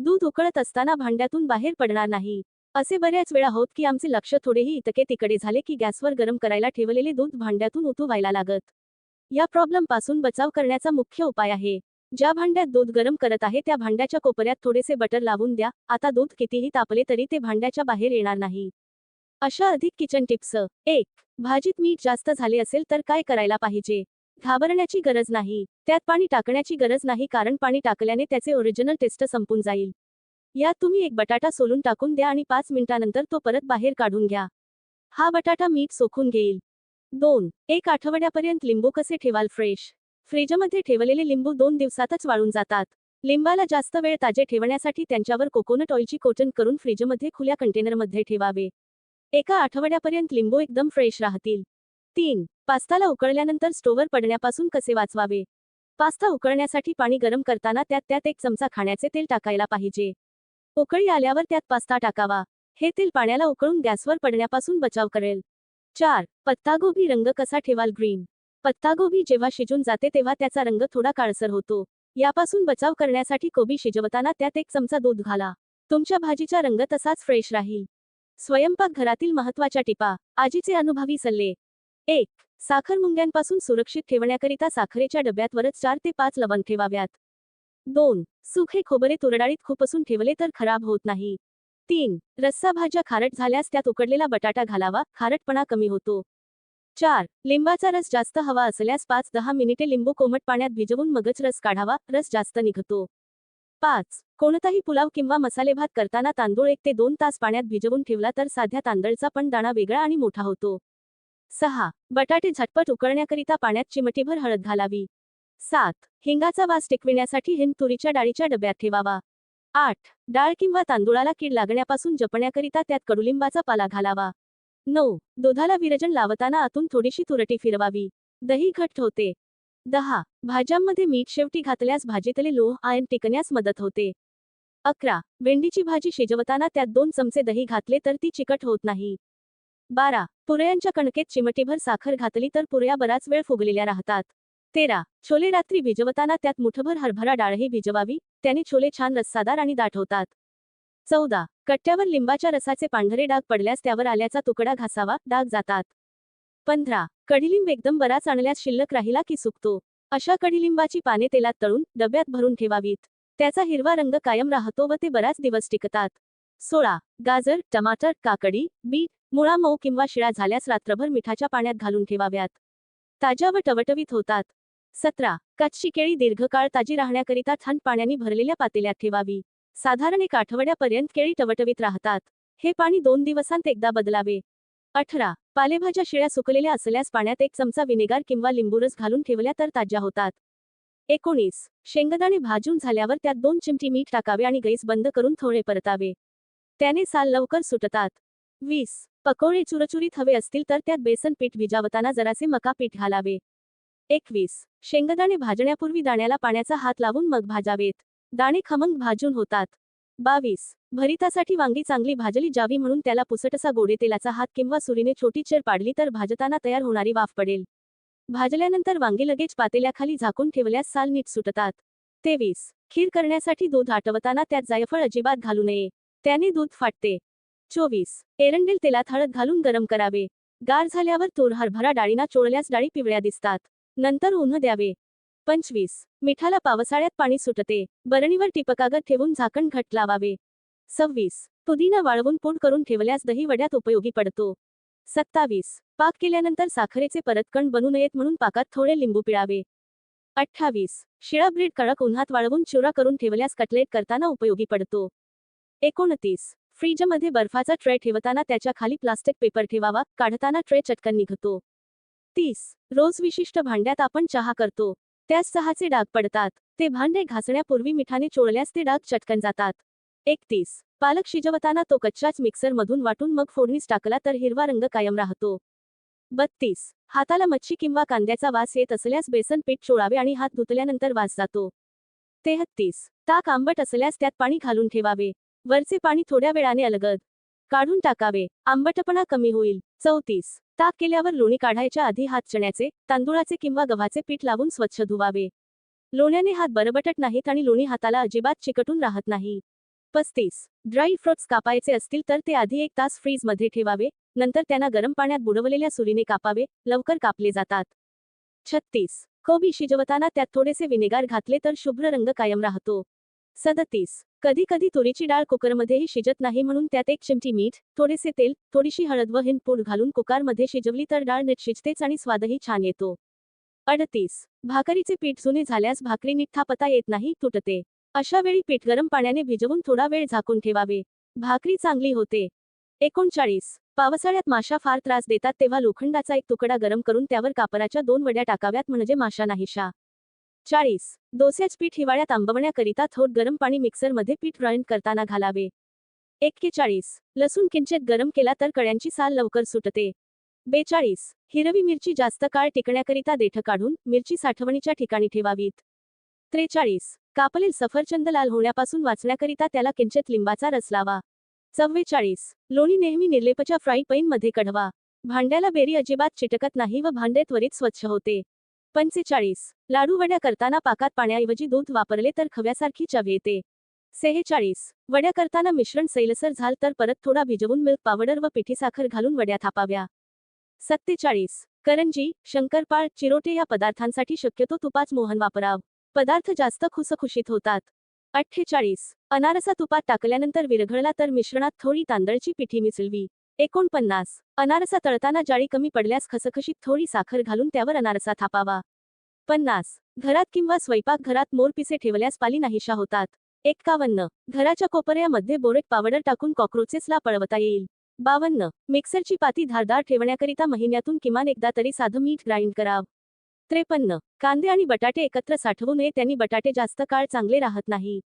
दूध उकळत असताना भांड्यातून बाहेर पडणार नाही. असे बऱ्याच वेळा होत की आमचे लक्ष थोडेही इतके तिकडे झाले की गॅसवर गरम करायला ठेवलेले दूध भांड्यातून उतू व्हायला लागत. या प्रॉब्लेमपासून बचाव करण्याचा मुख्य उपाय आहे. ज्या भांड्यात दूध गरम करत आहे त्या भांड्याच्या कोपऱ्यात थोडेसे बटर लावून द्या. आता दूध कितीही तापले तरी ते भांड्याच्या बाहेर येणार नाही. अशा अधिक किचन टिप्स एक. भाजीत मीठ जास्त झाले असेल तर काय करायला पाहिजे? घाबरण्याची गरज नाही. त्यात पाणी टाकण्याची गरज नाही कारण पाणी टाकल्याने त्याचे ओरिजिनल टेस्ट संपून जाईल. यात तुम्ही एक बटाटा सोलून टाकून द्या आणि पाच मिनिटानंतर तो परत बाहेर काढून घ्या. हा बटाटा मीठ सोखून घेईल. दोन एक आठवड्यापर्यंत लिंबू कसे ठेवाल? फ्रेश. फ्रीजमध्ये ठेवलेले लिंबू दोन दिवसातच वाळून जातात. लिंबाला जास्त वेळ ताजे ठेवण्यासाठी त्यांच्यावर कोकोनट ऑइलची कोटन करून फ्रीजमध्ये खुल्या कंटेनरमध्ये ठेवावे. एका आठवड्यापर्यंत लिंबू एकदम फ्रेश राहतील. तीन पास्ताला उकळल्यानंतर स्टोवर पडण्यापासून कसे वाचवावे? पास्ता उकळण्यासाठी पाणी गरम करताना त्यात त्यात एक चमचा खाण्याचे तेल टाकायला पाहिजे. उकळी आल्यावर त्यात पास्ता टाकावा. हे तेल पाण्याला उकळून गॅसवर पडण्यापासून बचाव करेल. चार. पत्तागोबी रंग कसा ठेवाल ग्रीन? पत्तागोबी जेव्हा शिजून जाते तेव्हा त्याचा रंग थोडा काळसर होतो. यापासून बचाव करण्यासाठी कोबी शिजवताना त्यात एक चमचा दूध घाला. तुमच्या भाजीचा रंग तसाच फ्रेश राहील. स्वयंपाकघरातील महत्त्वाच्या टिपा. आजीचे अनुभवी सल्ले. एक. साखर मुंग्यांपासून सुरक्षित ठेवण्याकरिता साखरेच्या डब्यातवरच चार ते पाच लवंग ठेवाव्यात. दोन सुखे खोबरे तुरडाळीत खुपसून ठेवले तर खराब होत नाही. तीन रस्सा भाज्या खारट झाल्यास त्यात उकडलेला बटाटा घालावा खारटपणा कमी होतो. चार लिंबाचा रस जास्त हवा असल्यास पाच दहा मिनिटे लिंबू कोमट पाण्यात भिजवून मगच रस काढावा रस जास्त निघतो. पाच कोणताही पुलाव किंवा मसाले भात करताना तांदूळ एक ते दोन तास पाण्यात भिजवून ठेवला तर साध्या तांदळचा पण दाणा वेगळा आणि मोठा होतो. सहा. बटाटे झटपट उकळण्याकरिता पाण्यात चिमटीभर हळद घालावी. सात. हिंगाचा वास टिकविण्यासाठी हिंग तुरीच्या डाळीच्या डब्यात ठेवावा. आठ. डाळ किंवा तांदूळाला कीड लागण्यापासून जपण्याकरिता त्यात कडुलिंबाचा पाला घालावा. नऊ. दुधाला विरजण लावताना आतून थोडीशी तुरटी फिरवावी. दही घट्ट होते. दहा. भाज्यांमध्ये मीठ शेवटी घातल्यास भाजीतले लोह आयन टिकण्यास मदत होते. अकरा. भेंडीची भाजी शिजवताना त्यात दोन चमचे दही घातले तर ती चिकट होत नाही. बारा. पुरयांच्या कणकेत चिमटीभर साखर घातली तर पुरया बराच वेळ फुगलेल्या राहतात. तेरा. छोले रात्री भिजवताना त्यात मुठभर हरभरा डाळही भिजवावी त्याने छोले छान रस्सादार आणि दाट होतात चौदा. कट्ट्यावर लिंबाच्या रसाचे पांढरे डाग पडल्यास त्यावर आल्याचा तुकडा घासावा डाग जातात. पंधरा. कडीलिंब एकदम बराच आणल्यास शिल्लक राहिला की सुकतो. अशा कडीलिंबाची पाने तेलात तळून डब्यात भरून ठेवावीत. त्याचा हिरवा रंग कायम राहतो व ते बराच दिवस टिकतात. सोळा. गाजर टमाटर काकडी बीट मुळा मऊ किंवा शिळा झाल्यास रात्रभर मिठाच्या पाण्यात घालून ठेवाव्यात. ताज्या व टवटवीत होतात. सतरा. कच्ची केळी दीर्घकाळ ताजी राहण्याकरिता थंड पाण्याने भरलेल्या पातेल्यात ठेवावी. साधारण एक आठवड्यापर्यंत केळी टवटवीत राहतात. हे पाणी दोन दिवसांत एकदा बदलावे. अठरा. पालेभाज्या शिळ्या सुकलेल्या असल्यास पाण्यात एक चमचा विनेगार किंवा लिंबूरस घालून ठेवल्या तर ताज्या होतात. एकोणीस. शेंगदाणे भाजून झाल्यावर त्यात दोन चिमटी मीठ टाकावे आणि गैस बंद करून थोडे परतावे. त्याने साल लवकर सुटतात. वीस. पकोडे चुरचुरीत हवे असतील तर त्यात बेसन पीठ विजावताना जरासे मका पीठ घालावे. एकवीस. शेंगदाणे भाजण्यापूर्वी दाण्याला पाण्याचा हात लावून मग भाजावेत. दाणे खमंग भाजून होतात. बावीस. भरितासाठी वांगी चांगली भाजली जावी म्हणून त्याला पुसटसा गोडे तेलाचा हात किंवा सुरीने छोटी चेर पाडली तर भाजताना तयार होणारी वाफ पडेल. भाजल्यानंतर वांगी लगेच पातेल्याखाली झाकून ठेवल्यास साल नीट सुटतात. तेवीस. खीर करण्यासाठी दूध आटवताना त्यात जायफळ अजिबात घालू नये. त्याने दूध फाटते. चोवीस. एरंडेल तेलात हळद घालून गरम करावे. गार झाल्यावर तूर हरभरा डाळीना चोळल्यास डाळी पिवळ्या दिसतात. नंतर उन्ह द्यावे. पंचवीस. मिठाला पावसाळ्यात पाणी सुटते. बरणीवर टिपकागत ठेवून झाकण घट लावावे. सव्वीस. पुदिना वाळवून पूड करून ठेवल्यास दही वड्यात उपयोगी पडतो. सत्तावीस. पाक केल्यानंतर साखरेचे परतकण बनू नयेत म्हणून पाकात थोडे लिंबू पिळावे. अठ्ठावीस. शिळा ब्रेड कडक उन्हात वाळवून चिवरा करून ठेवल्यास कटलेट करताना उपयोगी पडतो. एकोणतीस. फ्रीजमध्ये बर्फाचा ट्रे ठेवताना त्याच्याखाली प्लास्टिक पेपर ठेवावा काढताना ट्रे चटकन निघतो. तीस. रोज विशिष्ट भांड्यात आपण चहा करतो. त्यास चहाचे डाग पडतात. ते भांडे घासण्यापूर्वी मिठाने चोळल्यास ते डाग चटकन जातात. एकतीस. पालक शिजवताना तो कच्च्याच मिक्सर मधून वाटून मग फोडणीस टाकला तर हिरवा रंग कायम राहतो. बत्तीस. हाताला मच्छी किंवा कांद्याचा वास येत असल्यास बेसन पीठ चोळावे आणि हात धुतल्यानंतर वास जातो. तेहत्तीस. ताक आंबट असल्यास त्यात पाणी घालून ठेवावे. वरचे पाणी थोड्या वेळाने अलगद. काढून टाकावे. आंबटपणा कमी होईल. चौतीस. ताक केल्यावर लोणी काढायच्या आधी हात चण्याचे तांदूळाचे किंवा गव्हाचे पीठ लावून स्वच्छ धुवावे. लोण्याने हात बरबटत नाहीत आणि लोणी हाताला अजिबात चिकटून राहत नाही. पस्तीस. ड्राई फ्रुट्स कापायचे असतील तर ते आधी एक तास फ्रीजमध्ये ठेवावे नंतर त्यांना गरम पाण्यात बुडवलेल्या सुरीने कापावे लवकर कापले जातात. छत्तीस. कोबी शिजवताना त्यात थोडेसे विनेगार घातले तर शुभ्र रंग कायम राहतो. सदतीस. कधी कधी तुरीची डाळ कुकरमध्येही शिजत नाही म्हणून त्यात एक चिमटी मीठ थोडेसे तेल थोडीशी हळद व हिंदपूड घालून कुकरमध्ये शिजवली तर डाळ नीट शिजतेच आणि स्वादही छान येतो. अडतीस. भाकरीचे पीठ जुने झाल्यास भाकरी नीट थापता येत नाही तुटते. अशा वेळी पीठ गरम पाण्याने भिजवून थोडा वेळ झाकून ठेवावे. भाकरी चांगली होते. एकोणचाळीस. पावसाळ्यात माशा फार त्रास देतात तेव्हा लोखंडाचा एक तुकडा गरम करून त्यावर कापराच्या दोन वड्या टाकाव्यात म्हणजे माशा नाहीशा. चाळीस. डोस्याच पीठ हिवाळ्यात आंबवण्याकरिता थोड गरम पाणी मिक्सरमध्ये पीठ ग्राइंड करताना घालावे. एक्केचाळीस. लसूण किंचित गरम केला तर कळ्यांची साल लवकर सुटते. बेचाळीस. हिरवी मिरची जास्त काळ टिकण्याकरिता देठ काढून मिरची साठवणीच्या ठिकाणी ठेवावीत. त्रेचाळीस. कापलेल सफरचंद लाल होण्यापासून वाचण्याकरिता त्याला किंचित लिंबाचा रस लावा. चव्वेचाळीस. लोणी नेहमी निर्लेपच्या फ्राई पैनमध्ये कढवा भांड्याला बेरी अजिबात चिटकत नाही व भांडे त्वरित स्वच्छ होते. पंचेचाळीस. लाडू वड्या करताना पाकात पाण्याऐवजी दूध वापरले तर खव्यासारखी चव येते. सेहेचाळीस. वड्या करताना मिश्रण सैलसर झाल तर परत थोडा भिजवून मिल्क पावडर व पिठी साखर घालून वड्या थापाव्या. सत्तेचाळीस. करंजी शंकरपाळ चिरोटे या पदार्थांसाठी शक्यतो तुपाच मोहन वापराव. पदार्थ जास्त खुसखुशीत होतात. अठ्ठेचाळीस. अनारसा तुपात टाकल्यानंतर विरघळला तर मिश्रणात थोडी तांदळची पिठी मिसळवी. एकोणपन्नास. अनारसा तळताना जाळी कमी पडल्यास खसखशीत थोडी साखर घालून त्यावर अनारसा थापावा. पन्नास. घरात किंवा स्वयंपाकघरात मोरपिसे ठेवल्यास पाली नाहीशा होतात. एक्कावन्न. घराच्या कोपऱ्यामध्ये बोरेट पावडर टाकून कॉक्रोचेसला पळवता येईल. बावन्न. मिक्सरची पाती धारदार ठेवण्याकरिता महिन्यातून किमान एकदा तरी साधं मीठ ग्राइंड कराव. त्रेपन्न. कांदे आणि बटाटे एकत्र साठवू नये त्यांनी बटाटे जास्त काळ चांगले राहत नाही.